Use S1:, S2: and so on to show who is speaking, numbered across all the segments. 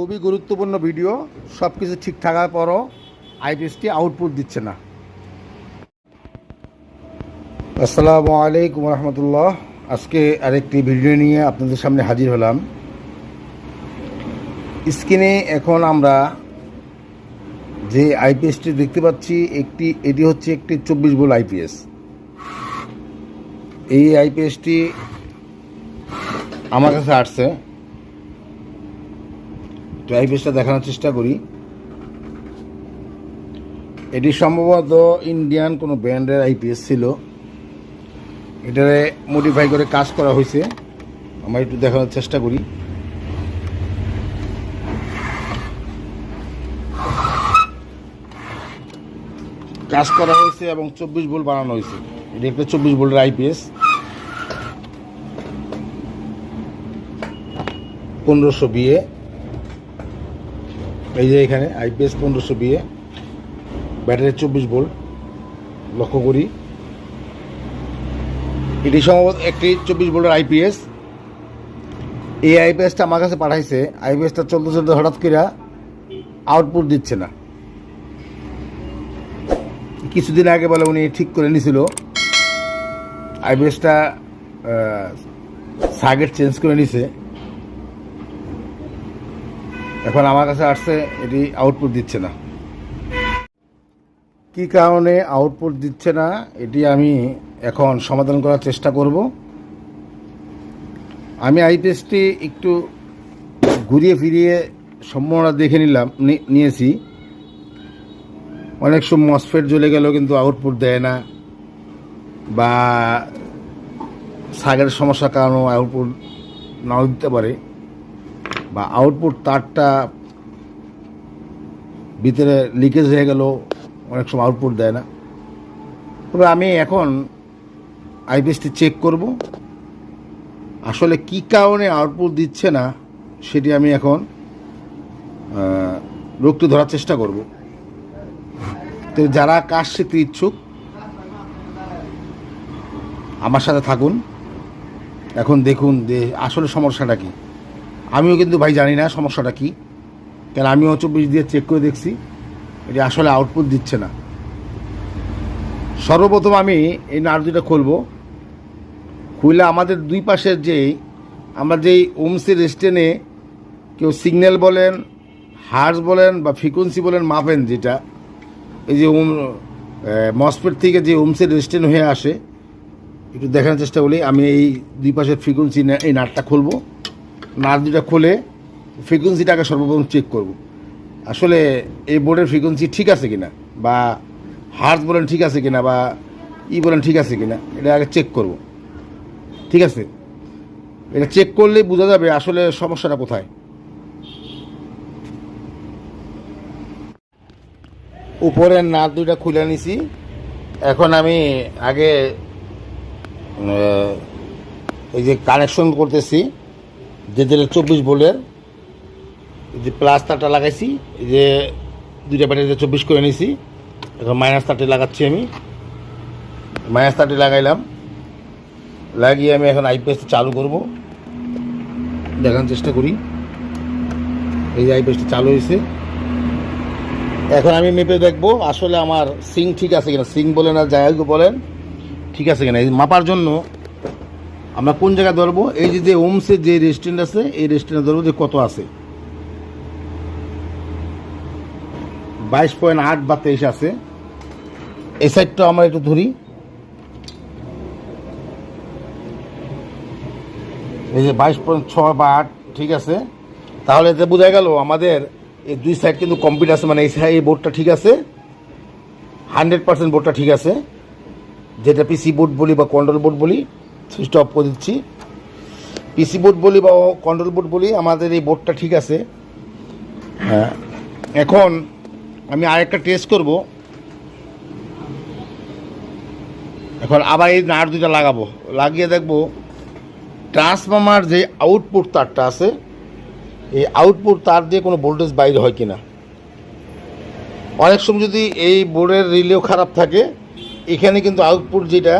S1: খুবই গুরুত্বপূর্ণ ভিডিও সব কিছু ঠিক থাকার পরও আইপিএসটি আউটপুট দিচ্ছে না। আসসালামু আলাইকুম রহমতুল্লাহ। আজকে আরেকটি ভিডিও নিয়ে আপনাদের সামনে হাজির হলাম। স্ক্রিনে এখন আমরা যে আইপিএসটি দেখতে পাচ্ছি, একটি, এটি হচ্ছে একটি চব্বিশ বোল আইপিএস। এই আইপিএসটি আমার কাছে আসছে। তো আইপিএসটা দেখানোর চেষ্টা করি। এটি সম্ভবত ইন্ডিয়ান কোনো ব্র্যান্ডের আইপিএস ছিল। এটারে মডিফাই করে কাজ করা হয়েছে। আমরা একটু দেখানোর চেষ্টা করি। কাজ করা হয়েছে এবং চব্বিশ বোল্ট বানানো হয়েছে। এটি একটা চব্বিশ বোল্টের আইপিএস পনেরোশো বিয়ে এই যে এখানে আইপিএস পনেরোশো বিয়ে, ব্যাটারি চব্বিশ ভোল্ট, লক্ষ্য করি। এটি সম্ভবত একটি চব্বিশ ভোল্টের আইপিএস এই আইপিএসটা আমার কাছে পাঠাইছে। আইপিএসটা চলতে চলতে হঠাৎ করে আউটপুট দিচ্ছে না। কিছুদিন আগে বলে উনি ঠিক করে নিছিল। আইপিএসটা সার্কিট চেঞ্জ করে নিছে। এখন আমার কাছে আসছে, এটি আউটপুট দিচ্ছে না। কি কারণে আউটপুট দিচ্ছে না, এটি আমি এখন সমাধান করার চেষ্টা করব। আমি আইপিএসটি একটু ঘুরিয়ে ফিরিয়ে সম্পূর্ণ দেখে নিলাম নিয়েছি। অনেক সময় মসফেট জ্বলে গেলেও কিন্তু আউটপুট দেয় না, বা সাগের সমস্যার কারণেও আউটপুট নাও দিতে পারে। বা আউটপুট তারটা ভিতরে লিকেজ হয়ে গেল অনেক সময় আউটপুট দেয় না। তবে আমি এখন আইপিএসটি চেক করব। আসলে কি কারণে আউটপুট দিচ্ছে না, সেটি আমি এখন রোগটি ধরার চেষ্টা করব। তো যারা কাজ শিখতে ইচ্ছুক, আমার সাথে থাকুন। এখন দেখুন যে আসলে সমস্যাটা কী। আমিও কিন্তু ভাই জানি না সমস্যাটা কী। কেন আমিও চব্বিশ দিয়ে চেক করে দেখছি। এটি আসলে আউটপুট দিচ্ছে না। সর্বপ্রথম আমি এই নাট দুটা খুলবো। খুলে আমাদের দুই পাশের যেই আমরা যেই ওমসের স্টেনে কেউ সিগন্যাল বলেন হার্স বলেন বা ফ্রিকোয়েন্সি বলেন মাপেন যেটা, এই যে ওম মসপেট থেকে যে ওমসের রেস্টেন হয়ে আসে, একটু দেখানোর চেষ্টা করি। আমি এই দুই পাশের ফ্রিকোয়েন্সি এই নাটটা খুলবো। নাট দুটা খুলে, ফ্রিকোয়েন্সিটাকে সর্বপ্রথম চেক করব। আসলে এই বোর্ডের ফ্রিকোয়েন্সি ঠিক আছে কিনা, বা হার্স বলেন ঠিক আছে কিনা, বা ই বলেন ঠিক আছে কিনা, এটা আগে চেক করব। ঠিক আছে? এটা চেক করলেই বোঝা যাবে আসলে সমস্যাটা কোথায়। উপরের নাট দুইটা খুলে নিছি। এখন আমি আগে এই যে কানেকশন করতেছি। যে যেটা চব্বিশ বোল্টের এই যে প্লাস তারটা লাগাইছি যে দুইটা ব্যাটারিতে চব্বিশ করে নিছি, এখন মাইনাস তারটি লাগাচ্ছি আমি। মাইনাস তারটি লাগাইলাম। লাগিয়ে আমি এখন আইপিএস চালু করব। দেখানোর চেষ্টা করি। এই যে আইপিএসটা চালু হয়েছে। এখন আমি মেপে দেখব, আসলে আমার সিং ঠিক আছে কিনা। সিং বলেন আর যাই বলেন, ঠিক আছে কিনা। এই মাপার জন্য আমরা কোন জায়গায় ধরবো? এই যে ওমসের যে রেস্টুরেন্ট আছে, এই রেস্টুরেন্টে ধরবো যে কত আছে। বাইশ পয়েন্ট আট বা তেইশ আছে। এই সাইডটা আমরা একটু ধরি। এই যে বাইশ পয়েন্ট ছয় বা আট, ঠিক আছে? তাহলে এতে বোঝা গেল আমাদের এই দুই সাইড কিন্তু কমপ্লিট আছে মানে এই সাইড এই বোর্ডটা ঠিক আছে। হান্ড্রেড পার্সেন্ট বোর্ডটা ঠিক আছে। যেটা পিসি বোর্ড বলি বা কন্ট্রোল বোর্ড বলি সুইচটা অফ করে দিচ্ছি। পিসি বোর্ড বলি বা কন্ট্রোল বোর্ড বলি, আমাদের এই বোর্ডটা ঠিক আছে। হ্যাঁ। এখন আমি আরেকটা টেস্ট করব। এখন আবার এই নাট দুটা লাগাবো। লাগিয়ে দেখব ট্রান্সফর্মার যে আউটপুট তারটা আছে, এই আউটপুট তার দিয়ে কোনো ভোল্টেজ বাইরে হয় কিনা। অনেক সময় যদি এই বোর্ডের রিলেও খারাপ থাকে, এখানে কিন্তু আউটপুট যেটা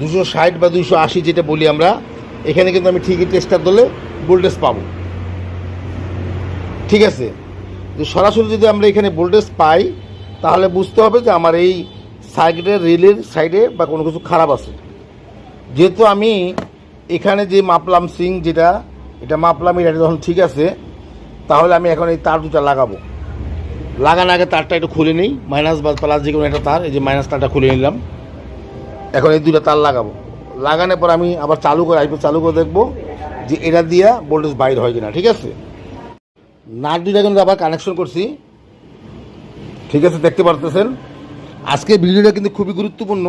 S1: দুশো ষাট বা দুশো আশি যেটা বলি আমরা, এখানে কিন্তু আমি ঠিকই টেস্টার দিলে ভোল্টেজ পাবো। ঠিক আছে? সরাসরি যদি আমরা এখানে ভোল্টেজ পাই, তাহলে বুঝতে হবে যে আমার এই সাইডের রেলের সাইডে বা কোনো কিছু খারাপ আছে। যেহেতু আমি এখানে যে মাপলাম সিং যেটা, এটা মাপলাম, এটা যখন ঠিক আছে, তাহলে আমি এখন এই তার দুটা লাগাবো। লাগানোর আগে তারটা একটু খুলে নিই মাইনাস বা প্লাস যে কোনো একটা তার, এই যে মাইনাস তারটা খুলে নিলাম। এখন এই দুটা তার লাগাবো। লাগানোর পর আমি আবার চালু করে আইপি চালু করে দেখব যে এটা দিয়া ভোল্টেজ বাইর হয় কিনা, ঠিক আছে? নাট দুইটা কিন্তু আবার কানেকশন করছি। ঠিক আছে, দেখতে পারতেছেন? আজকে ভিডিওটা কিন্তু খুবই গুরুত্বপূর্ণ।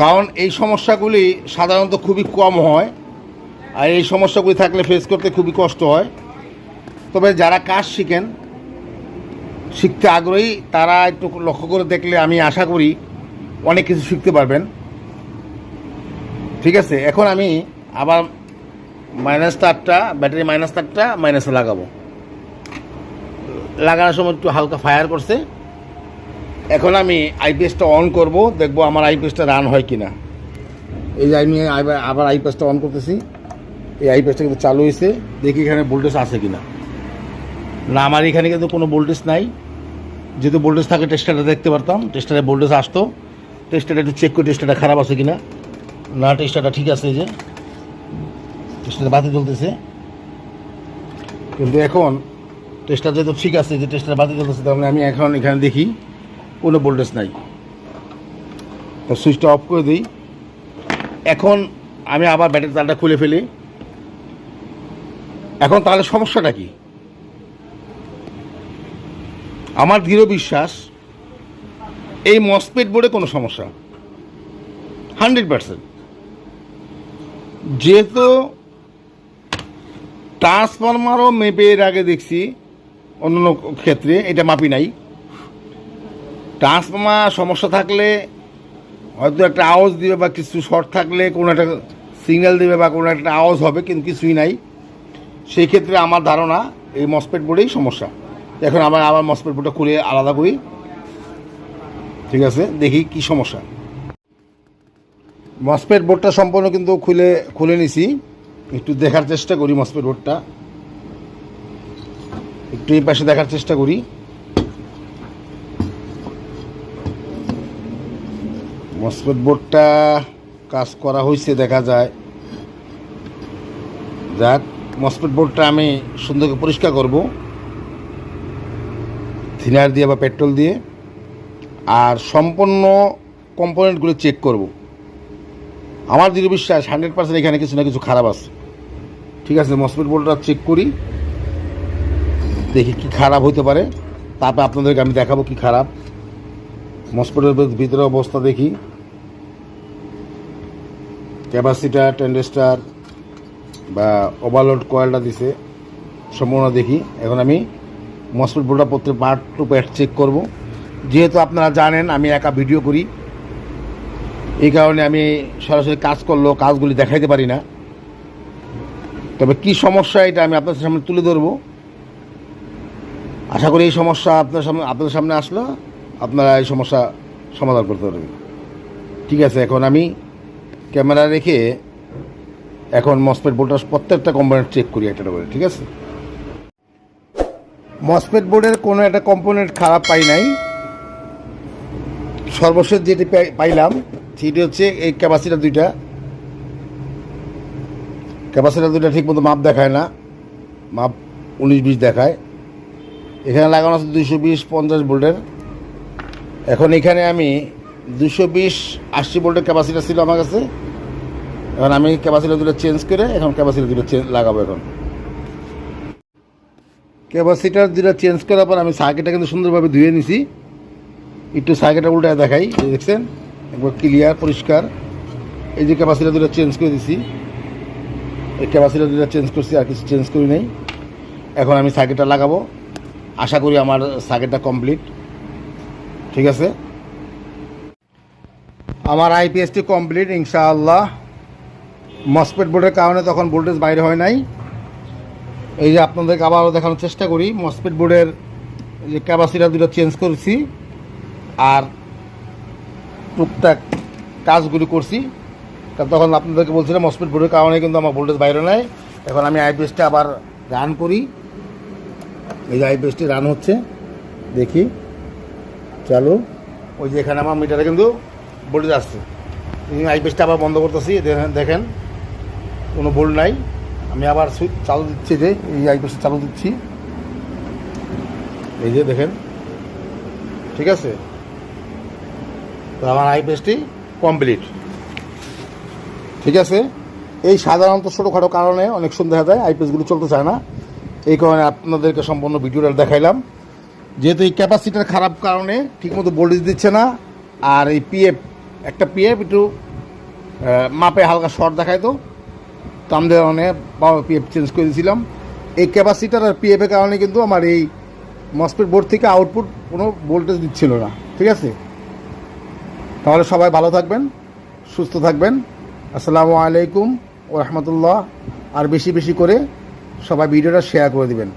S1: কারণ এই সমস্যাগুলি সাধারণত খুবই কম হয় আর এই সমস্যাগুলি থাকলে ফেস করতে খুবই কষ্ট হয়। তবে যারা কাজ শিখেন, শিখতে আগ্রহী, তারা একটু লক্ষ্য করে দেখলে আমি আশা করি অনেক কিছু শিখতে পারবেন। ঠিক আছে, এখন আমি আবার মাইনাস তারটা ব্যাটারি মাইনাস তারটা মাইনাসে লাগাবো। লাগানোর সময় একটু হালকা ফায়ার করছে। এখন আমি আইপিএসটা অন করব, দেখব আমার আইপিএসটা রান হয় কি না এই যে আমি আবার- আইপিএসটা অন করতেছি। এই আইপিএসটা কিন্তু চালু হয়েছে। দেখি এখানে ভোল্টেজ আছে কি না না আমার এখানে কিন্তু কোনো ভোল্টেজ নাই। যেহেতু ভোল্টেজ থাকে টেস্টারটা দেখতে পারতাম। টেস্টারে ভোল্টেজ আসতো। টেস্টারটা একটু চেক করে টেস্টারটা খারাপ আছে কি না না টেস্টারটা ঠিক আছে যে। টেস্টারে বাতি চলতেছে কিন্তু এখন টেস্টার যেহেতু ঠিক আছে, যে টেস্টার বাতি চলতেছে তার মানে আমি এখন এখানে দেখি কোনো ভোল্টেজ নাই। তো সুইচটা অফ করে দিই। এখন আমি আবার ব্যাটারি তারটা খুলে ফেলি। এখন তাহলে সমস্যাটা কি? আমার দৃঢ় বিশ্বাস এই মসপেট বোর্ডে কোনো সমস্যা হান্ড্রেড পার্সেন্ট। যেহেতু ট্রান্সফরমারও মেপে এর আগে দেখছি, অন্য ক্ষেত্রে, এটা মাপি নাই। ট্রান্সফরমার সমস্যা থাকলে, হয়তো একটা আওয়াজ দিবে বা কিছু শর্ট থাকলে, কোনো একটা সিগন্যাল দেবে বা কোনো একটা আওয়াজ হবে, কিন্তু কিছুই নাই। সেই ক্ষেত্রে আমার ধারণা, এই মসপেট বোর্ডেই সমস্যা। এখন আবার আবার মসপেট বোর্ডটা খুলে আলাদা করি। ঠিক আছে? দেখি কি সমস্যা। মসপেট বোর্ডটা সম্পূর্ণ কিন্তু খুলে খুলে নিছি। একটু দেখার চেষ্টা করি মসপেট বোর্ডটা। একটু এই পাশে দেখার চেষ্টা করি। মসপেট বোর্ডটা কাজ করা হয়েছে, দেখা যায়। যাক মসপেট বোর্ডটা আমি সুন্দর করে পরিষ্কার করব। থিনার দিয়ে বা পেট্রোল দিয়ে। আর সম্পূর্ণ কম্পোনেন্টগুলো চেক করব। আমার দৃঢ় বিশ্বাস হান্ড্রেড পার্সেন্ট এখানে কিছু না কিছু খারাপ আছে। ঠিক আছে মসপেট বোর্ডটা চেক করি। দেখি কি খারাপ হতে পারে। তারপরে আপনাদেরকে আমি দেখাবো কি খারাপ। মসপিটের ভিতরে অবস্থা দেখি। ক্যাপাসিটার টেন্ডেস্টার বা ওভারলোড কয়েলটা দিছে। সম্পূর্ণ দেখি। এখন আমি মসপেট বোর্ডটা প্রত্যেক পার্ট টু পার্ট চেক করব। যেহেতু আপনারা জানেন, আমি একা ভিডিও করি। এই কারণে আমি সরাসরি কাজ করলেও কাজগুলি দেখাইতে পারি না। তবে কি সমস্যা এটা আমি আপনাদের সামনে তুলে ধরবো। আশা করি এই সমস্যা আপনার সামনে আপনাদের সামনে আসলো। আপনারা এই সমস্যা সমাধান করতে পারবেন। ঠিক আছে, এখন আমি ক্যামেরা রেখে এখন মসপেট বোর্ডটা প্রত্যেকটা কম্পোনেন্ট চেক করি একটা করে, ঠিক আছে? মসপেট বোর্ডের কোনো একটা কম্পোনেন্ট খারাপ পাই নাই। সর্বশেষ যেটি পাই- পাইলাম, সেটি হচ্ছে এই ক্যাপাসিটার দুইটা। ক্যাপাসিটার দুইটা ঠিক মতো মাপ দেখায় না। মাপ উনিশ বিশ দেখায়। এখানে লাগানো আছে দুশো বিশ পঞ্চাশ ভোল্টের। এখন এখানে আমি দুশো বিশ আশি ভোল্টের ক্যাপাসিটার ছিল আমার কাছে। এখন আমি ক্যাপাসিটার দুটো চেঞ্জ করে এখন ক্যাপাসিটার দুটো লাগাবো এখন। ক্যাপাসিটার দুটো চেঞ্জ করার পর আমি সার্কিটটা কিন্তু সুন্দরভাবে ধুয়ে নিছি। একটু সাইকেলটা উল্টায় দেখাই দেখছেন? একবার ক্লিয়ার পরিষ্কার। এই যে ক্যাপাসিটা দুটো চেঞ্জ করে দিছি। এই ক্যাপাসিটা দুটো চেঞ্জ করছি, আর কিছু চেঞ্জ করি নাই। এখন আমি সার্কিটটা লাগাবো। আশা করি আমার সার্কিটটা কমপ্লিট ঠিক আছে? আমার আইপিএসটি কমপ্লিট ইনশাআল্লাহ। মসপেট বোর্ডের কারণে তখন ভোল্টেজ বাইরে হয় নাই। এই যে আপনাদেরকে আবারও দেখানোর চেষ্টা করি। মসপেট বোর্ডের যে ক্যাপাসিটা দুটো চেঞ্জ করেছি। আর টুকটাক কাজগুলি করছি। তখন আপনাদেরকে বলছিলাম মসপেট বোর্ডের কারণে কিন্তু আমার ভোল্টেজ বাইরে নেয় এখন আমি আইপিএসটা আবার রান করি। এই যে আইপিএসটি রান হচ্ছে, দেখি। চালু। ওই যে এখানে আমার মিটারে কিন্তু ভোল্টেজ আসছে। আইপিএসটা আবার বন্ধ করতেছি দেখেন। কোনো বোল্ট নাই। আমি আবার সুইচ চালু দিচ্ছি যে, এই আইপিএসটা চালু দিচ্ছি। এই যে দেখেন। ঠিক আছে? তো আমার আইপিএসটি কমপ্লিট। ঠিক আছে? এই সাধারণত ছোটোখাটো কারণে অনেক সময় দেখা যায় আইপিএসগুলো চলতে চায় না। এই কারণে আপনাদেরকে সম্পূর্ণ ভিডিওটা দেখাইলাম। যেহেতু এই ক্যাপাসিটার খারাপ কারণে ঠিকমতো ভোল্টেজ দিচ্ছে না, আর এই পিএফ একটা পিএফ একটু মাপে হালকা শর্ট দেখায় তো। আমাদের অনেক পিএফ চেঞ্জ করে দিয়েছিলাম। এই ক্যাপাসিটার আর পিএফের কারণে কিন্তু আমার এই মসপেট বোর্ড থেকে আউটপুট কোনো ভোল্টেজ দিচ্ছিল না। ঠিক আছে? তাহলে সবাই ভালো থাকবেন, সুস্থ থাকবেন। আসসালামু আলাইকুম ও রহমতুল্লাহ। আর বেশি বেশি করে সবাই ভিডিওটা শেয়ার করে দিবেন।